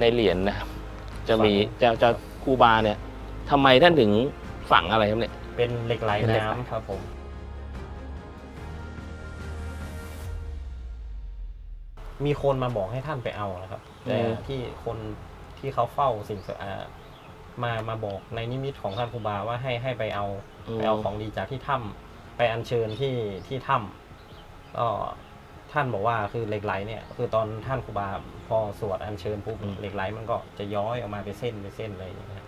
ในเหรียญนะครับ จะมีจะจะครูบาเนี่ยทำไมท่านถึงฝังอะไรครับเนี่ย เป็นเหล็กไหลเป็นเหล็กไหลน้ำครับผมมีคนมาบอกให้ท่านไปเอานะครับแต่ที่คนที่เขาเฝ้าสิ่งศักดิ์อ่ามามาบอกในนิมิตของท่านครูบาว่าให้ให้ไปเอาไปเอาของดีจากที่ถ้ำไปอัญเชิญที่ที่ถ้ำก็ท่านบอกว่าคือเหล็กไหลเนี่ย คือตอนท่านครูบา พอสวดอัญเชิญปุ๊บเหล็กไหลมันก็จะย้อยออกมาเป็นเส้นเป็นเส้นเลยอย่างเงี้ย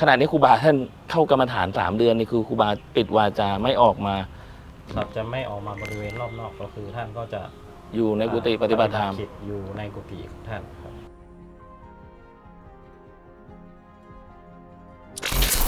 ขณะนี้ครูบาท่านเข้ากรรมฐานสามเดือนนี่คือครูบาปิดวาจาไม่ออกมาครับจะไม่ออกมาบริเวณรอบนอกก็คือท่านก็จะอยู่ในกุฏิปฏิบัติธรรม กิจอยู่ในกุฏิของท่าน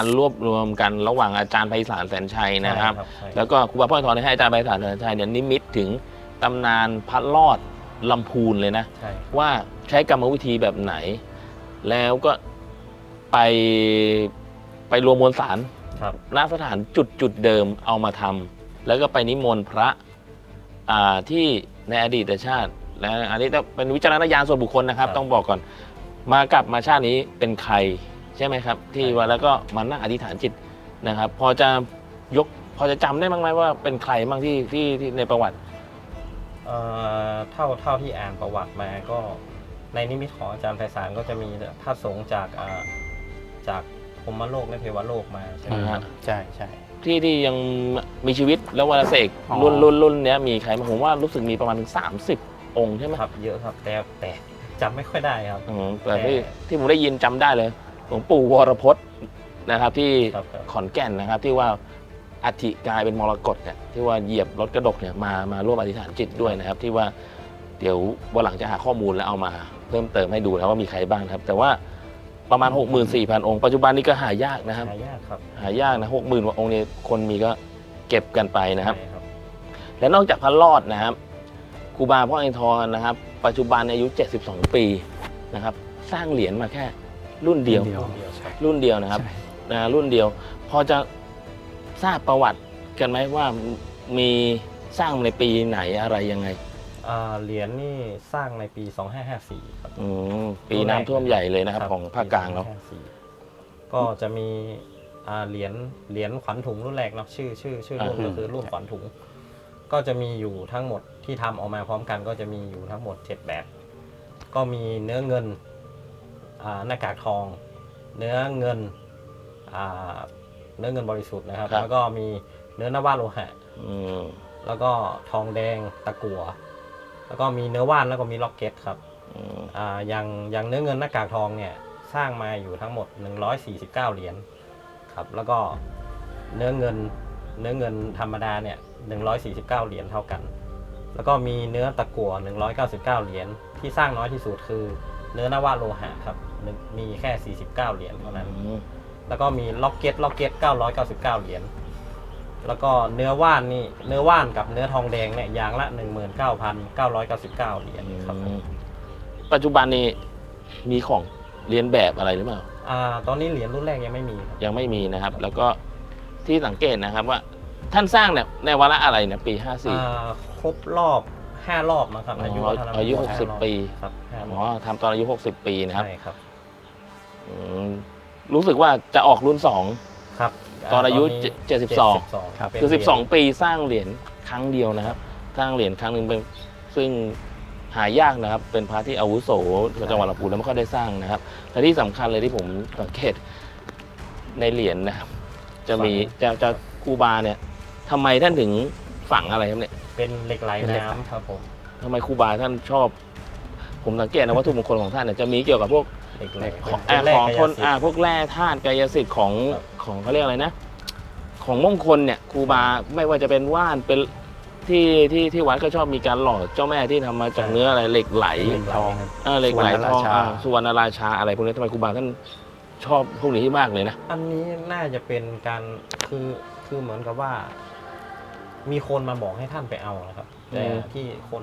การรวบรวมกันระหว่างอาจารย์ไพศาลแสนชัยนะครับ ใช่แล้วก็ครูบาพ่อทอนให้อาจารย์ไพศาลแสนชัยเนี่ยนิมิตถึงตำนานพระรอดลำพูนเลยนะ ใช่ว่าใช้กรรมวิธีแบบไหน แล้วก็ไปไปรวมมวลสารครับ ณสถานจุดจุดเดิมเอามาทำแล้วก็ไปนิมนต์พระอ่าที่ในอดีตชาติ และอันนี้ต้องเป็นวิจารณญาณส่วนบุคคลนะครับต้องบอกก่อน มากลับมาชาตินี้เป็นใคร ใช่ไหมครับ ที่ว่าแล้วก็มานั่งอธิษฐานจิตนะครับ พอจะยกพอจะจำได้บ้างไหมว่าเป็นใครบ้างที่ที่ที่ในประวัติ เอ่อเท่าเท่าที่อ่านประวัติมาก็ในนิมิตของอาจารย์ไพศาลก็จะมีพระสงฆ์จากอ่าจากพรหมโลกและเทวโลกมาใช่ไหมครับ ใช่ใช่ ที่ที่ยังมีชีวิตแล้ววันเสกอ๋อ รุ่นรุ่นรุ่นเนี้ยมีใครบ้างผมว่ารู้สึกมีประมาณถึง30 องค์ใช่ไหมครับเยอะครับแต่แต่จำไม่ค่อยได้ครับ อืมแต่ที่ที่ผมได้ยินจำได้เลย หลวงปู่วรพจน์นะครับที่ครับครับ ขอนแก่นนะครับที่ว่าอัฐิกลายเป็นมรกตเนี่ยที่ว่าเหยียบรถกระดกเนี่ยมามาร่วมอธิษฐานจิตด้วยนะครับ ที่ว่าเดี๋ยววันหลังจะหาข้อมูลแล้วเอามาเพิ่มเติมให้ดูนะว่ามีใครบ้างนะครับ แต่ว่าประมาณ 64,000 องค์ ปัจจุบันนี้ก็หายากนะครับ หายากครับหายากนะ60,000กว่าองค์นี้คนมีก็เก็บกันไปนะครับ ใช่ครับและนอกจากพระรอดนะครับครูบาพ่อเอ็นทรนะครับ ปัจจุบันอายุ 72 ปีนะครับ สร้างเหรียญมาแค่ รุ่นเดียวเดียวเดียวครับรุ่นเดียวนะครับใช่นะรุ่นเดียว พอจะทราบประวัติกันไหมว่ามีสร้างในปีไหนอะไรยังไงอ่าเหรียญนี่สร้างในปี 2554ครับอืมปีน้ำท่วมใหญ่เลยนะครับ ของภาคกลางเราปี2554ก็จะมีอ่าเหรียญเหรียญขวัญถุงรุ่นแรกเนาะชื่อชื่อชื่อรุ่นอ่าก็คือรุ่นขวัญถุง ก็จะมีอยู่ทั้งหมดที่ทำออกมาพร้อมกันก็จะมีอยู่ทั้งหมด 7 แบบ ก็มีเนื้อเงินอ่า หน้ากากทอง เนื้อเงินอ่าเนื้อเงินบริสุทธิ์นะครับ ครับ แล้วก็มีเนื้อนวาโลหะ อืมแล้วก็ทองแดงตะกั่วแล้วก็มีเนื้อว่านแล้วก็มีล็อกเก็ตครับอืมอ่าอย่างอย่างเนื้อเงินหน้ากากทองเนี่ยสร้างมาอยู่ทั้งหมด 149 เหรียญครับแล้วก็เนื้อเงินเนื้อเงินธรรมดาเนี่ย149 เหรียญเท่ากัน แล้วก็มีเนื้อตะกั่ว199 เหรียญที่สร้างน้อยที่สุดคือ เนื้อนวาโลหะครับหนึ่งมีแค่ 49 เหรียญเท่านั้นอืมแล้วก็มีล็อกเก็ตล็อกเก็ต999 เหรียญ แล้วก็เนื้อว่านนี่เนื้อว่านกับเนื้อทองแดงเนี่ยอย่างละ 19,999 เหรียญครับอืมปัจจุบันนี้มีของเรียนแบบอะไรหรือเปล่า อ่า ตอนนี้เหรียญรุ่นแรกยังไม่มีครับยังไม่มีนะครับ แล้วก็ที่สังเกตนะครับว่าท่านสร้างเนี่ยในวาระอะไรเนี่ยปี 54อ่าครบรอบ 5 รอบนะครับอ๋ออายุวัฒนธรรมอายุห้ารอบ60 ปีครับ ห้ารอ๋ออบทำตอนอายุ 60 ปีนะครับใช่ครับอืมรู้สึกว่าจะออกรุ่น ครับตอนอายุ นี้72ครับ2คือ12 ปีสร้างเหรียญครั้งเดียวนะครับ สร้างเหรียญครั้งหนึ่งเป็นซึ่งหายากนะครับ เป็นพระที่อาวุโสของจังหวัดลำพูนแล้วไม่ค่อยได้สร้างนะครับและที่สำคัญเลยที่ผมสังเกตในเหรียญนะครับ จะมีจะจะครูบาเนี่ยทำไมท่านถึงฝังอะไรครับเนี่ย เป็นเหล็กไหลเป็นเหล็กไหลน้ำครับผมทำไมครูบาท่านชอบ ผมสังเกตนะวัตถุมงคลของท่านเนี่ยจะมีเกี่ยวกับพวกเหล็กไหลเหล็กเป็นอ่าของคนอ่าพวกแร่ธาตุกายสิทธิ์ของของเขาเรียกอะไรนะ ของมงคลเนี่ยครูบาไม่ว่าจะเป็นว่านเป็นที่ที่ที่วัดก็ชอบมีการหล่อเจ้าแม่ที่ทำมาจากเนื้ออะไรเหล็กไหลทองเหล็กไหลทองสุวรรณราชาอ่าสุวราชาอะไรพวกนี้ทำไมครูบาท่านชอบพวกนี้มากเลยนะ อันนี้น่าจะเป็นการคือคือเหมือนกับว่า มีคนมาบอกให้ท่านไปเอานะครับแต่ที่คน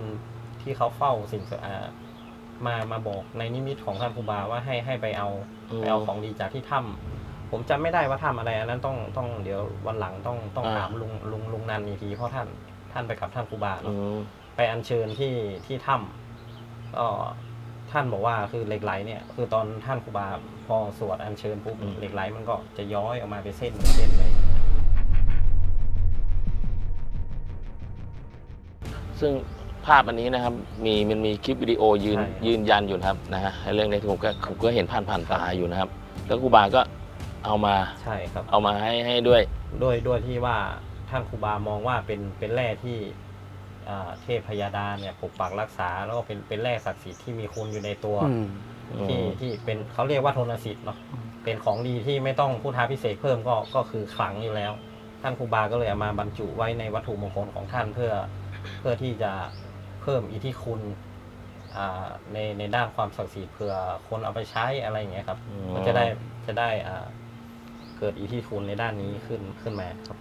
ที่เขาเฝ้าสิ่งศักดิ์ มามาบอกในนิมิตของท่านครูบาว่าให้ให้ไปเอาไปเอาของดีจากที่ถ้ำผมจำไม่ได้ว่าถ้ำอะไรอันนั้นต้องต้องเดี๋ยววันหลังต้องต้องถามลุงลุงลุงนันอีกทีเพราะท่านท่านไปกับท่านครูบาอืเนาะ ม ไปอัญเชิญที่ที่ถ้ำก็ท่านบอกว่าคือเหล็กไหลเนี่ย คือตอนท่านครูบาพอสวดอัญเชิญปุ๊บเหล็กไหลมันก็จะย้อยออกมาเป็นเส้นเป็นเส้นเลยซึ่ง ภาพอันนี้นะครับ มีมันมีคลิปวิดีโอยืนยืนยันอยู่นะครับนะฮะไอ้เรื่องนี้ผมก็ผมก็เห็นผ่านผ่านตาอยู่นะครับ แล้วครูบาก็เอามาใช่ครับ เอามาให้ให้ด้วย ด้วยด้วยที่ว่าท่านครูบามองว่าเป็นเป็นแร่ที่อ่าเทพพยาดาเนี่ยปกปักรักษา แล้วก็เป็นเป็นแร่ศักดิ์สิทธิ์ที่มีคุณอยู่ในตัว อืม ที่ที่เป็นเขาเรียกว่าโทนสิทธิ์เนาะเป็นของดีที่ไม่ต้องพุทธาพิเศษกเพิ่มก็ก็คือขลังอยู่แล้ว ท่านครูบาก็เลยเอามาบรรจุไว้ในวัตถุมงคลของท่านเพื่อ เพื่อที่จะเพิ่มอิทธิคุณอ่าในในด้านความศักดิ์สิทธิ์เผื่อคนเอาไปใช้อะไรอย่างเงี้ยครับอืมมันจะได้จะได้อ่าเกิดอิทธิคุณในด้านนี้ขึ้นขึ้นมาครับ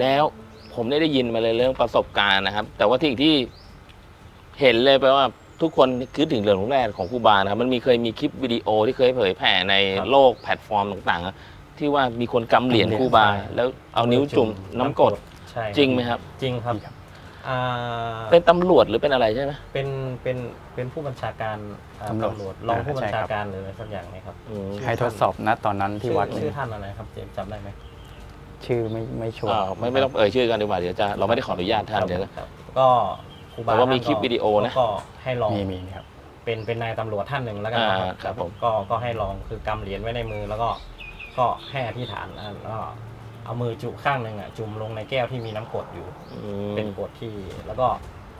แล้วผมได้ได้ยินมาเลยเรื่องประสบการณ์นะครับ แต่ว่าที่ที่เห็นเลยแปลว่าทุกคนคิดถึงเรื่องแรกของครูบานะครับมันมีเคยมีคลิปวิดีโอที่เคยเผยแผ่ในครับโลกแพลตฟอร์มต่างๆอะที่ว่ามีคนกำเหรียญกำเหรียญครูบาใช่แล้วเอานิ้วจุ่มน้ำกรดใช่จริงไหมครับ จริงครับจริงครับ อ่าเป็นตำรวจหรือเป็นอะไรใช่ไหม เป็นเป็นเป็นผู้บัญชาการอ่าตำรวจ ตำรวจรองผู้บัญใช่คชารับการหรืออะไรสักอย่างไหมครับอืมให้ทดสอบนะตอนนั้นที่วัดชื่อชื่อท่านอะไรครับเจมส์จำได้ไหมชื่อไม่ไม่ชัวร์อ้าวไม่ไม่ต้องเอ่ยชื่อกันดีกว่าเดี๋ยวจะเราไม่ได้ขออนุญาตท่านเดี๋ยวครับก็ครูบาแต่ว่ามีท่นคลิปวิดีโอนะก็ให้ลอง มีมีครับ เป็นเป็นนายตำรวจท่านหนึ่งแล้วกันนะอ่าครับผม ก็ก็ให้ลองคือกำเหรียญไว้ในมือแล้วก็ก็ให้อธิษฐานนะแล้วก็ เอามือจุข้างหนึ่งอะจุ่มลงในแก้วที่มีน้ำกรดอยู่อืมเป็นกรดที่ แล้วก็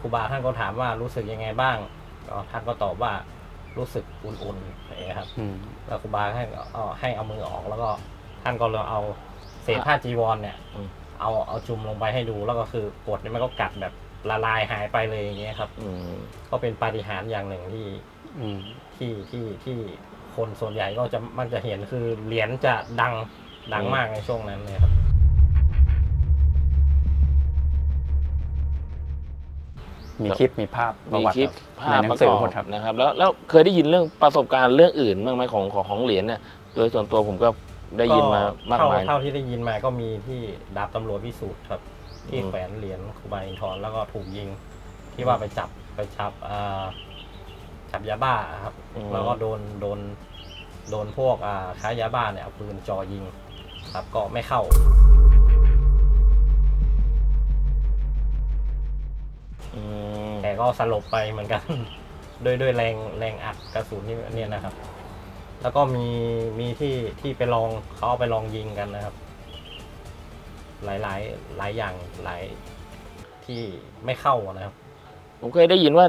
ครูบาท่านก็ถามว่ารู้สึกยังไงบ้างก็ท่านก็ตอบว่ารู้สึกอุ่นๆอะไรอย่างเงี้ยครับอืมแล้วครูบาให้เอาให้เอามือออกแล้วก็ท่านก็เลยเอาเศษผ้าจีวรเนี่ยอืมเอาเอาจุ่มลงไปให้ดูแล้วก็คือกรดเนี่ยมันก็กัดแบบละลายหายไปเลยอย่างเงี้ยครับอืมก็เป็นปาฏิหาริย์อย่างหนึ่งที่อืมที่ที่ที่คนส่วนใหญ่ก็จะมันจะเห็นคือเหรียญจะดัง ดังมากในช่วงนั้นเลยครับ มีคลิปมีภาพปมีระวัติคลิปครับภาพในหปนัระงสืกออบหมดครับ นะครับ แล้วแล้วเคยได้ยินเรื่องประสบการณ์เรื่องอื่นบ้างไหมของของของเหรียญเนี่ยโดยส่วนตัวผมก็ได้ยินมามากเท่มาย เท่าที่ได้ยินมาก็มีที่ดาบตำรวจวิสูตรครับ ที่อืม แขวนเหรียญครูบาอินทรแล้วก็ถูกยิง ที่ว่าไปจับไปจับอ่าจับยาบ้าครับแล้วก็โดนโดนโดนพวกอ่าค้ายาบ้าเนี่ยเอาปืนจ่อยิง ครับก็ไม่เข้า อืมแต่ก็สลบไปเหมือนกัน ด้วยด้วยแรงแรงอัดกระสุนที่เนี่ยนะครับ แล้วก็มีมีที่ที่ไปลองเขาเอาไปลองยิงกันนะครับ หลายหลายหลายอย่างหลายที่ไม่เข้านะครับ ผมเคยได้ยินว่า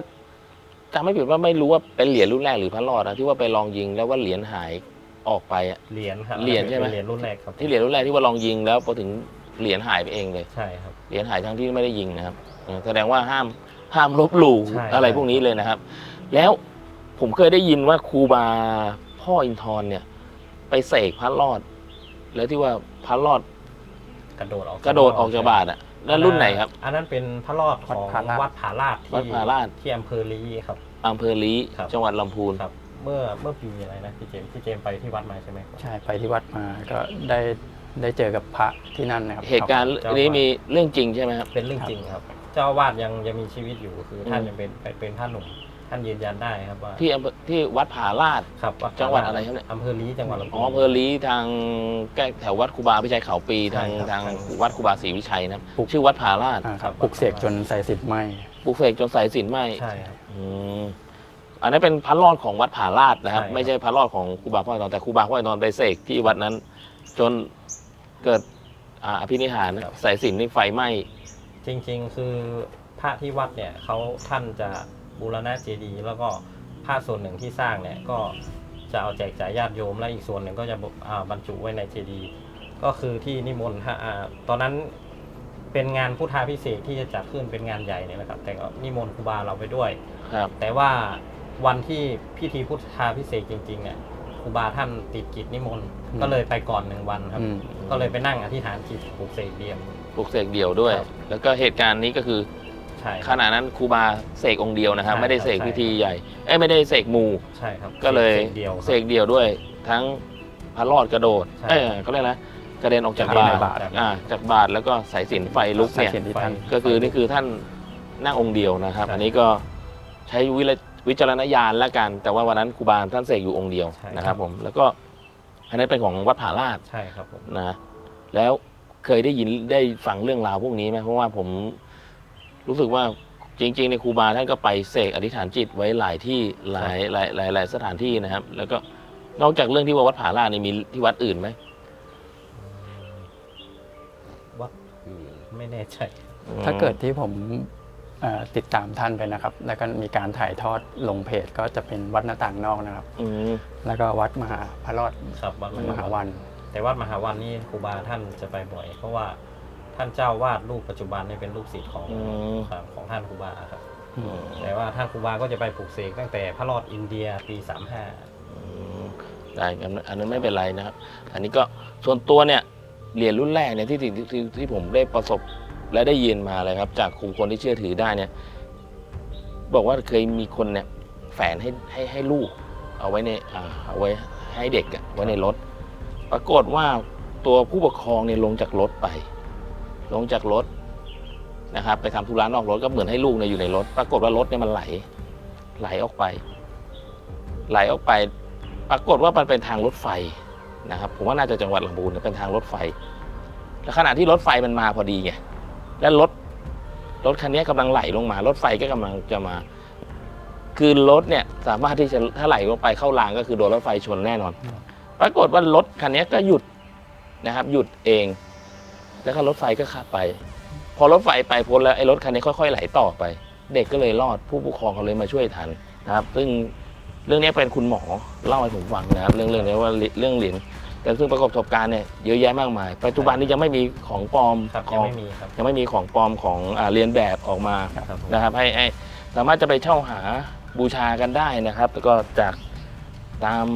จำไม่ผิดว่าไม่รู้ว่าเป็นเหรียญรุ่นแรกหรือพระรอดนะที่ว่าไปลองยิงแล้วว่าเหรียญหาย ออกไปอะ เหรียญครับเหรียญใช่ไหม ป็นเหรียญรุ่นแรกครับที่เหรียญรุ่นแรกที่ว่าลองยิงแล้วพอถึงเหรียญหายไปเองเลย ใช่ครับ เหรียญหายทั้งที่ไม่ได้ยิงนะครับเออแสดงว่าห้ามห้ามลบหลู่ใช่ อะไรพวกนี้เลยนะครับ แล้วผมเคยได้ยินว่าครูบาพ่ออินทร์เนี่ย ไปเสกพระรอด แล้วที่ว่าพระรอดกระโดดออกกระโดดออกจากบาทอะนั่นรุ่นไหนครับ อันนั้นเป็นพระรอดของวัดผาลาดวัดผาลาดวัดผาลาดที่ที่อำเภอลีครับ อำเภอลีครับ จังหวัดลำพูนครับ เมื่อเมื่อปีอะไรนะพี่เจมส์พี่เจมส์ไปที่วัดมาใช่ไหมครับใช่ไปที่วัดมาก็ได้ได้เจอกับพระที่นั่นนะครับ เหตุการณ์เจ้านี้มีเรื่องจริงใช่ไหมครับ เป็นเรื่องจริงครับ เจ้าอาวาสยังยังมีชีวิตอยู่คือท่านอืมยังเป็นเป็นท่านหนุ่มท่านยืนยันได้ครับว่าที่อำเภอที่วัดผาลาดครับวัดจังหวัดอะไรครับเนี่ยอำเภอลีจังหวัดลำอ๋พูอนอำเภอลีทางใกล้แถววัดครูบาพิชัยเขาปีใช่ทางครับทางใช่วัดครูบาศรีวิชัยนะครับชื่อวัดผาลาดอ่าครับครับปลุกเสกจนใส่สิทธิ์ไหมปลูกเสกจนสายสิญจนไหมใช่ครับอืม อันนั้นเป็นพระรอดของวัดผาลาดนะครับ ใช่ครับ ไม่ใช่พระรอดของครูบาพ่อไอ้นอนแต่ครูบาพ่อไอ้นอนไปเสกที่วัดนั้น จนเกิดอ่าอภินิหารสายสิญจนนี่ไฟไหม้จริงๆ คือพระที่วัดเนี่ยเขาท่านจะบูรณะเจดีย์แล้วก็พระส่วนหนึ่งที่สร้างเนี่ยก็จะเอาแจกจ่ายญาติโยม และอีกส่วนหนึ่งก็จะอ่าบรรจุไว้ในเจดีย์ก็คือที่นิมนต์ฮะอ่าตอนนั้นเป็นงานพุทธาพิเศษกที่จะจัดขึ้นเป็นงานใหญ่เนี่ยนะครับ แต่ก็นิมนต์ครูบาเราไปด้วย ครับ แต่ว่า วันที่พิธีพุทธาพิเศษกจริงๆเนี่ยครูบาท่านติดกิจนิมนต์อืมก็เลยไปก่อนหนึ่งวันครับ อืม ก็เลยไปนั่งอธิษฐานจิตปลุกเสกเดียม ปลุกเสกเดี่ยวด้วย ครับ แล้วก็เหตุการณ์นี้ก็คือใช่คขรับณะนั้นครูบาเสกองค์เดียวนะครับ ใช่ไม่ได้เสกครับ พิธีใหญ่เอ้ยไม่ได้เสกหมู่ใช่ครับก็เลยเสกเดียวครับ เสกเดี่ยวด้วย ทั้งพระรอดกระโดดใช่ เอ้ยเขาเรียกนะกระเด็นออกจากกระเด็นบาในทบาตร อ่าจากบาทแล้วก็สายสิญจนไฟลุกสายเนี่ยสิญจนที่ท่าน ก็คือนี่คือท่านนั่งองค์เดียวนะครับใช่อันนี้ก็ใช้วิจ วิจารณญาณละกัน แต่ว่าวันนั้นครูบาท่านเสกอยู่องค์เดียวใช่นะครับผมแล้วก็อันนั้นเป็นของวัดผาลาดใช่ครับผมนะแล้วเคยได้ยินได้ฟังเรื่องราวพวกนี้ไหมเพราะว่าผมรู้สึกว่าจริงๆในครูบาท่านก็ไปเสกอธิษฐานจิตไว้หลายที่หลายหลายหลายหลายสถานที่นะครับ แล้วก็นอกจากเรื่องที่ว่าวัดผาลาดนี่มีที่วัดอื่นไหมวัดอื่นไม่แน่ใจ ถ้าเกิดที่ผมเอ่อ ติดตามท่านไปนะครับ แล้วก็มีการถ่ายทอดลงเพจก็จะเป็นวัดหน้าต่างนอกนะครับ อืมแล้วก็วัดมหาพระรอดครับวัดมหาวัน แต่วัดมหาวันนี่ครูบาท่านจะไปบ่อย เพราะว่าท่านเจ้าวาดรูปปัจจุบันนี่เป็นลูกศิษย์ของอืม ครับของท่านครูบาครับ อืมแต่ว่าท่านครูบาก็จะไปปลูกเสกตั้งแต่พระรอดอินเดียปีอืมได้อันนั้นอันนั้นไม่เป็นไรนะครับ อันนี้ก็ส่วนตัวเนี่ยเหรียญรุ่นแรกเนี่ยที่ที่ที่ที่ผมได้ประสบ และได้ยินมาเลยครับ จากครูคนที่เชื่อถือได้เนี่ย บอกว่าเคยมีคนเนี่ยแฝนให้ให้ให้ลูก เอาไว้ในอ่าเอาไว้ให้เด็กอะไว้ในรถ ปรากฏว่าตัวผู้ปกครองเนี่ยลงจากรถไป ลงจากรถนะครับ ไปทำธุระนอกรถก็เหมือนให้ลูกเนี่ยอยู่ในรถ ปรากฏว่ารถเนี่ยมันไหล ไหลออกไป ไหลออกไป ปรากฏว่ามันเป็นทางรถไฟนะครับ ผมว่าน่าจะจังหวัดลำพูนนะเป็นทางรถไฟ แล้วขณะที่รถไฟมันมาพอดีไง แล้วรถรถคันนี้กำลังไหลลงมา รถไฟก็กำลังจะมา คือรถเนี่ยสามารถที่จะถ้าไหลลงไปเข้ารางก็คือโดนรถไฟชนแน่นอน ปรากฏว่ารถคันนี้ก็หยุดนะครับ หยุดเอง แล้วก็รถไฟก็ขับไป พอรถไฟไปพ้นแล้วไอ้รถคันนี้ค่อยๆไหลต่อไป เด็กก็เลยรอดผู้ปกครองเขาเลยมาช่วยทันนะครับ ซึ่งเรื่องนี้เป็นคุณหมอเล่าให้ผมฟังนะครับ เรื่องเรื่องนี้ว่าเรื่องเหรียญ แต่ซึ่งประสบการณ์เนี่ยเยอะแยะมากมาย ปัจจุบันนี้ยังไม่มีของปลอมครับขยังองไม่มีครับ ยังไม่มีของปลอมของอ่าเรียนแบบออกมาครับผม นะครับให้ให้สามารถจะไปเช่าหาบูชากันได้นะครับแล้วก็จากตาม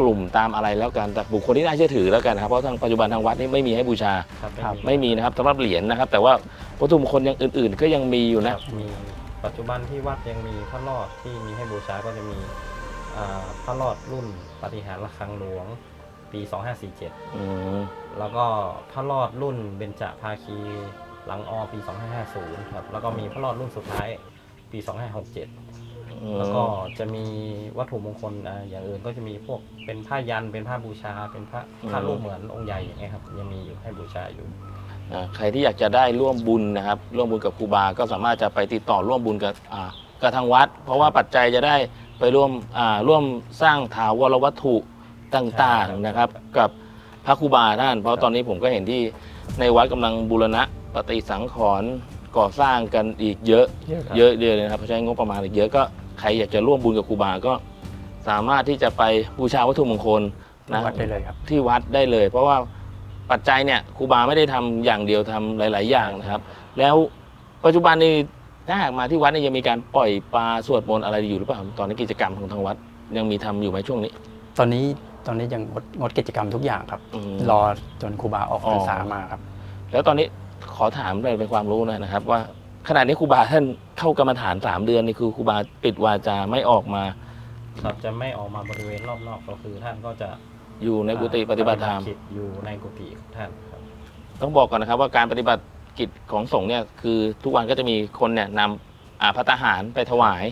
กลุ่มตามอะไรแล้วกันจากบุคคลที่น่าเชื่อถือแล้วกันนะครับเพราะทางปัจจุบันทางวัดนี่ไม่มีให้บูชา ครับครับไม่มีนะครับสำหรับเหรียญนะครับ แต่ว่าวัตถุมงคลอย่างอื่น ๆ ก็ยังมีอยู่คนะรับมีปัจจุบันที่วัดยังมีพระรอดที่มีให้บูชาก็จะมีอ่าพระรอดรุ่นปฏิหารย์ระฆังหลวง ปี 2547 อืมแล้วก็พระรอดรุ่นเบญจภาคีหลังอปี 2550 ครับ แล้วก็มีพระรอดรุ่นสุดท้ายปี 2567 แล้วก็จะมีวัตถุมงคลอ่าอย่างอื่นก็จะมีพวกเป็นผ้ายันเป็นผ้าบูชา เป็นพระผ้ารูปเหมือนองค์ใหญ่อย่างเงี้ยครับยังมีอยู่ให้บูชาอยู่ อ่าใครที่อยากจะได้ร่วมบุญนะครับ ร่วมบุญกับครูบา ก็สามารถจะไปติดต่อร่วมบุญกับอ่ากับทางวัด เพราะว่าปัจจัยจะได้ไปร่วมอ่าร่วมสร้างถาวรวัตถุ ต่างใช่ครับๆนะครับ กับพระครูบาท่าน เพราะตอนนี้ผมก็เห็นที่ในวัดกำลังบูรณะปฏิสังขรณ์ก่อสร้างกันอีกเยอะเยอะครับ เยอะเยอะเลยนะครับใช้งบประมาณอีกเยอะก็ใครอยากจะร่วมบุญกับครูบาก็สามารถที่จะไปบูชาวัตถุมงคลนะ วัดได้เลยครับ ที่วัดได้เลย เพราะว่าปัจจัยเนี่ยครูบาไม่ได้ทำอย่างเดียวทำหลาย ๆ อย่างนะครับ แล้วปัจจุบันนี้ถ้าหากมาที่วัดเนี่ยยังมีการปล่อยปลาสวดมนต์อะไรอยู่หรือเปล่าตอนนี้กิจกรรมของทางวัด ยังมีทำอยู่ไหมช่วงนี้ ตอนนี้ ตอนนี้ยังงดงดกิจกรรมทุกอย่างครับ อืม รอจนครูบาออกอ๋อพรรษามาครับ แล้วตอนนี้ขอถามเลยเป็นความรู้หน่อยนะครับ ว่าขณะนี้ครูบาท่านเข้ากรรมฐานสามเดือนนี่คือครูบาปิดวาจาไม่ออกมาครับจะไม่ออกมาบริเวณรอบนอกก็คือท่านก็จะอยู่ในกุฏิปฏิบัติธรรม กิจอยู่ในกุฏิของท่านครับ ต้องบอกก่อนนะครับว่าการปฏิบัติกิจของสงฆ์เนี่ยคือทุกวันก็จะมีคนเนี่ยนำอ่าพระทหารไปถวาย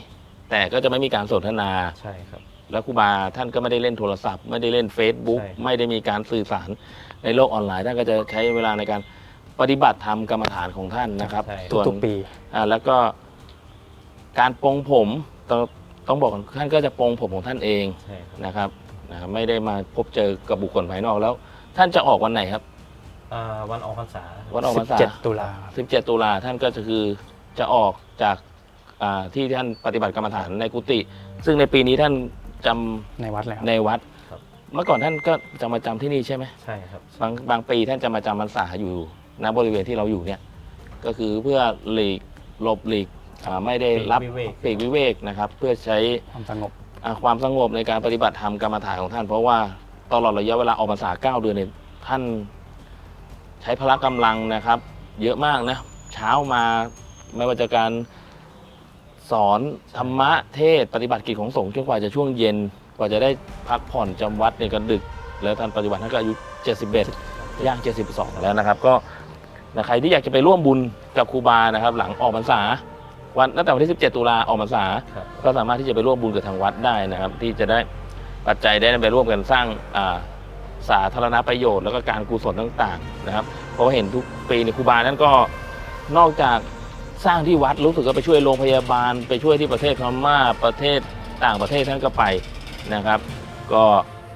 แต่ก็จะไม่มีการสนทนา ใช่ครับ แล้วครูบาท่านก็ไม่ได้เล่นโทรศัพท์ ไม่ได้เล่น Facebook ใช่ครับไม่ได้มีการสื่อสารในโลกออนไลน์ท่านก็จะใช้เวลาในการปฏิบัติธรรมกรรมฐานของท่านนะครับใช่ ส่วน ทุกๆปี อ่าแล้วก็การปรงผมต้องต้องบอกก่อนท่านก็จะปรงผมของท่านเองใช่ครับนะครับนะไม่ได้มาพบเจอกับบุคคลภายนอกแล้ว ท่านจะออกวันไหนครับ อ่าวันออกพรรษาวันออกพรรษา17 ตุลาครับ17 ตุลาท่านก็จะคือจะออกจากอ่าที่ท่านปฏิบัติกรรมฐานในกุฏิซึ่งในปีนี้ท่าน จำในวัดเลยครับ ในวัด ครับ เมื่อก่อนท่านก็จะมาจำที่นี่ใช่ไหมใช่ครับ บางบางปีท่านจะมาจำพรรษาอยู่ณบริเวณที่เราอยู่เนี่ย ก็คือเพื่อหลีกหลบหลีกอ่าไม่ได้รับปลีกวิเวกปลีกวิเวกนะครับ เพื่อใช้ความสงบ อ่าความสงบในการปฏิบัติธรรมกรรมฐานของท่าน เพราะว่าตลอดระยะเวลาออกพรรษาเก้าเดือนเนี่ยท่านใช้พละกำลังนะครับ เยอะมากนะเช้ามาไม่ว่าจะการ สอนธรรมะเทศน์ปฏิบัติกิจของสงฆ์จนกว่าจะช่วงเย็นกว่าจะได้พักผ่อนจำวัดในยกันดึก แล้วท่านปฏิบัติท่านก็อายุ 71 ย่าง 72 แล้วนะครับ ก็นะใครที่อยากจะไปร่วมบุญกับครูบานะครับ หลังออกพรรษาวันตั้งแต่วันที่ 17 ตุลาออกพรรษาครับก็สามารถที่จะไปร่วมบุญกับทางวัดได้นะครับ ที่จะได้ปัจจัยได้ไปร่วมกันสร้างอ่าสาธารณประโยชน์แล้วก็การกุศลต่าง ๆ นะครับ เพราะว่าเห็นทุกปีในยครูบานั้นก็นอกจาก สร้างที่วัดรู้สึกก็ไปช่วยโรงพยาบาล ไปช่วยที่ประเทศพม่าประเทศต่างประเทศท่านก็ไปนะครับ ก็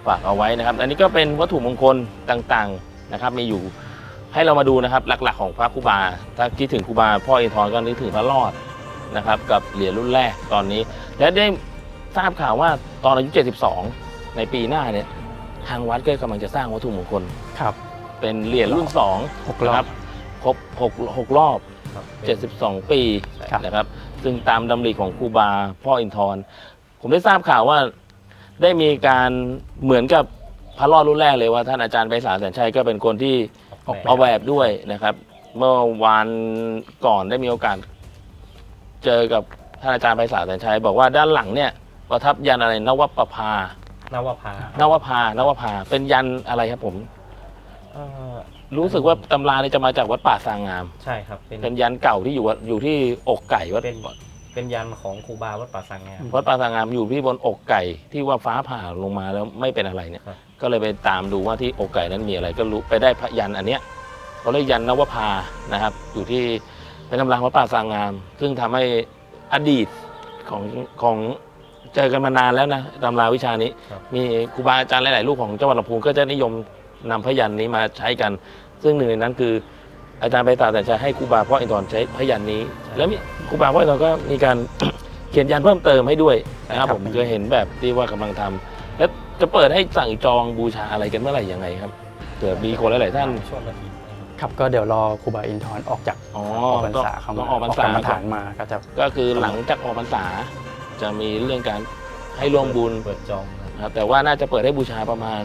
ฝากเอาไว้นะครับ อันนี้ก็เป็นวัตถุมงคลต่างๆนะครับ มีอยู่ให้เรามาดูนะครับหลักๆของพระครูบา ถ้าคิดถึงครูบาพ่อเอ็นทรก็นึกถึงพระรอดนะครับ กับเหรียญรุ่นแรกตอนนี้ และได้ทราบข่าวว่าตอนอายุ 72 ในปีหน้าเนี่ยทางวัดก็กำลังจะสร้างวัตถุมงคลครับ เป็นเหรียญรุ่นหก2รอบนะครับครบหกหกรอบ ครับเป็น 72 ปีครับ นะครับ ซึ่งตามดำริของครูบาพ่ออินทร์ผมได้ทราบข่าวว่าได้มีการเหมือนกับพระรอดรุ่นแรกเลยว่าท่านอาจารย์ไพศาลแสนชัยก็เป็นคนที่ออกแบบออกแบบด้วยนะครับ เมื่อวานก่อนได้มีโอกาส เจอกับท่านอาจารย์ไพศาลแสนชัย บอกว่าด้านหลังเนี่ยประทับยันอะไรนวปภานวภานวภานวภาเป็นยันอะไรครับผม เอ่อ รู้สึกว่าตำราเนี่ยจะมาจากวัดป่าสางงาม ใช่ครับ เป็น เป็นยันเก่าที่อยู่วัดอยู่ที่อกไก่วัดเป็น เป็นยันของครูบาวัดป่าสังงาม วัดป่าสางงามอยู่ที่บนอกไก่ที่ว่าฟ้าผ่าลงมาแล้วไม่เป็นอะไรเนี่ย ครับ ก็เลยไปตามดูว่าที่อกไก่นั้นมีอะไร ก็รู้ไปได้พระยันอันเนี้ยเขาเรียกยันนวภานะครับ อยู่ที่เป็นตำราวัดป่าสางงาม ซึ่งทำให้อดีตของของเจอกันมานานแล้วนะตำราวิชานี้ครับมีครูบาอาจารย์หลาย ๆ รูปของจังหวัดลำพูนก็จะนิยมนำพยันนี้มาใช้กัน ซึ่งหนึ่งในนั้นคืออาจารย์ไปตาแต่จะให้ครูบาพ่ออินทร์ใช้พยันนี้ แล้วมีครูบาพ่ออินทร์ก็มีการ เขียนยันเพิ่มเติมให้ด้วยนะครับครับผมเคยเห็นแบบที่ว่ากำลังทำแล้วจะเปิดให้สั่งจองบูชาอะไรกันเมื่อไหร่ยังไงครับเผื่อมีคนหลายๆท่านช่วงนาทีนะครับครับก็เดี๋ยวรอครูบาอินทร์ออกจากอ๋อออกพรรต้องษาเข้าต้มาองออกพรรษากรรมฐานมาก็จะก็คือหลังจากออกพรรษา จะมีเรื่องการให้ร่วมบุญเปิดจองนะครับนะครับแต่ว่าน่าจะเปิดให้บูชาประมาณ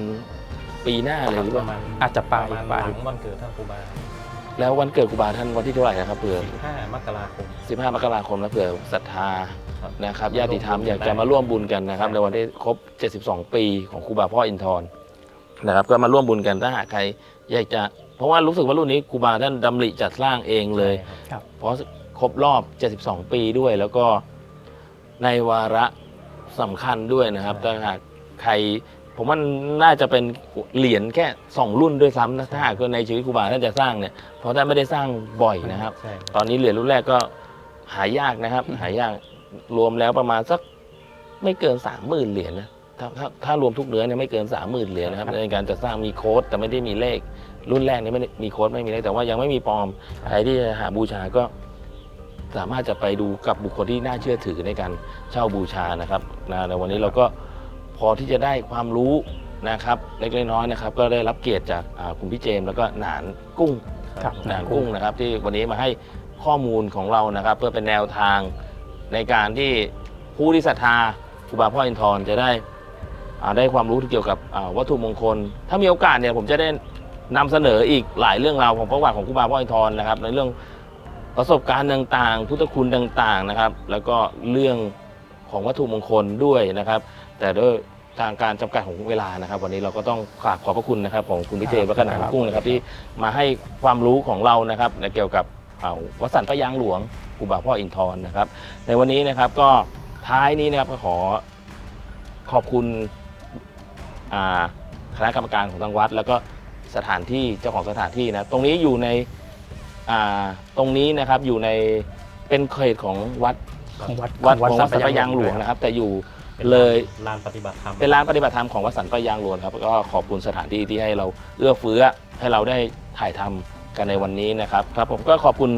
ปีหน้าเลยหรือปเปล่าระมาณอาจจะปลายประมาณปลายหลังวันเกิดท่านครูบาแล้ววันเกิดครูบาท่านวันที่เท่าไหร่นะครับเผื่อ15มกราคม 15 มกราคมแล้วเผื่อศรัทธาครับนะครับญาติธรรมอยากจะมาร่วมบุญกันนะครับในวันที่ครบ 72 ปีของครูบาพ่ออินทร์นะครับ ก็มาร่วมบุญกันถ้าหากใครอยากจะเพราะว่ารู้สึกว่ารุ่นนี้ครูบาท่านดำริจัดสร้างเองเลยใช่ครับเพราะครบรอบ 72 ปีด้วย แล้วก็ในวาระสำคัญด้วยนะครับใช่ถ้าหากใคร ผมว่าน่าจะเป็นเหรียญแค่2รุ่นด้วยซ้ำนะถ้าหากว่าในชีวิตครูบาท่านจะสร้างเนี่ยเพราะท่านไม่ได้สร้างบ่อยนะครับ ใช่ตอนนี้เหรียญรุ่นแรกก็หายากนะครับ หายากรวมแล้วประมาณสักไม่เกินสามหมื่นเหรียญนะถ้าถ้าถ้ารวมทุกเนื้อเนี่ยไม่เกินสามหมื่นเหรียญนะครับในการจะสร้างมีโค้ดแต่ไม่ได้มีเลข รุ่นแรกนี่ไม่ได้มีโค้ดไม่มีเลขแต่ว่ายังไม่มีปลอมใครที่จะหาบูชาก็สามารถจะไปดูกับบุคคลที่น่าเชื่อถือในการเช่าบูชานะครับนะในวันนี้เราก็ พอที่จะได้ความรู้นะครับเล็กๆน้อยๆนะครับก็ได้รับเกียรติจากอ่าคุณพี่เจมส์แล้วก็หนานกุ้งครับนางกุ้งนะครับ ที่วันนี้มาให้ข้อมูลของเรานะครับ เพื่อเป็นแนวทางในการที่ผู้ที่ศรัทธาครูบาพ่ออินทร์จะได้อ่าได้ความรู้ที่เกี่ยวกับอ่าวัตถุมงคล ถ้ามีโอกาสเนี่ยผมจะได้นำเสนออีกหลายเรื่องราวของประวัติของครูบาพ่ออินทร์นะครับในเรื่องประสบการณ์ต่างๆ พุทธคุณต่างๆนะครับ แล้วก็เรื่องของวัตถุมงคลด้วยนะครับ แต่ด้วยทางการจำกัดของเวลานะครับ วันนี้เราก็ต้องกราบขอบพระคุณนะครับ ของคุณพี่เจและก็หนานกุ้งนะครับที่มาให้ความรู้ของเรานะครับในเกี่ยวกับอ่าวัดสันพระยางหลวงครูบาพ่ออินทร์นะครับ ในวันนี้นะครับก็ท้ายนี้นะครับก็ขอขอบคุณอ่าคณะกรรมการของทางวัด แล้วก็สถานที่เจ้าของสถานที่นะตรงนี้อยู่ในอ่าตรงนี้นะครับอยู่ในเป็นเขตของวัด ของวัดวัดขของวัดสันพระยางหลวงด้นะครับ แต่อยู่เป็นเลย ลานปฏิบัติธรรมเป็นร้านปฏิบัติธรรมของวัดสันปะยางหลวงครับก็ขอบคุณสถานที่ที่ให้เราเอื้อเฟื้อให้เราได้ถ่ายทำกันในวันนี้นะครับครับผมก็ขอบคุณ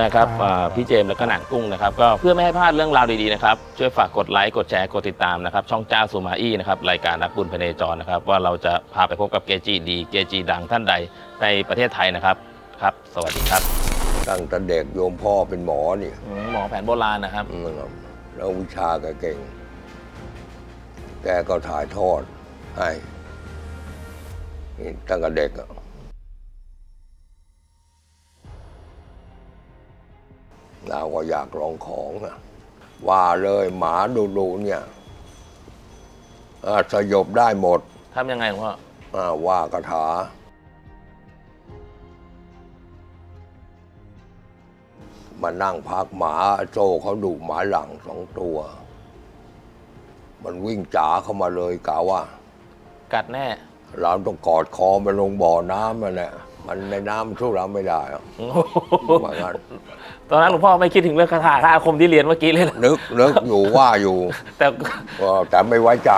นะครับครับอ่าพี่เจมส์แล้วก็หนังกุ้งนะครับก็เพื่อไม่ให้พลาดเรื่องราวดีๆนะครับช่วยฝากกดไลค์กดแชร์กดติดตามนะครับช่องเจ้าสุมาอี้นะครับรายการนักบุญพเนจรนะครับว่าเราจะพาไปพบกับเกจิดีเกจิดังท่านใดในประเทศไทยนะครับครับ สวัสดีครับตั้งแต่เด็กโยมพ่อเป็นหมอนี่อืมหมอแผนโบราณนะครับนะครับแล้ววิชาแกเก่งแกก็ถ่ายทอดให้นี่ตั้งแต่เด็กอะเราก็อยากลองของอะว่าเลยหมาดูๆเนี่ยอ่าสยบได้หมดทำยังไงหลวงพ่ออ่าว่ากระถามานั่งพักหมาโจเขาดุหมาหลังสองตัว มันวิ่งจ๋าเข้ามาเลยกะว่ากัดแน่เราต้องกอดคอมันลงบ่อน้ำมันแหละมันในน้ำสู้เราไม่ได้อะว่างั้นตอนนั้นหลวงพ่อไม่คิดถึงเรื่องคาถาอาคมที่เรียนเมื่อกี้เลยเหรอนึกนึกอยู่ว่าอยู่แต่ว่าแต่ไม่ไว้ใจ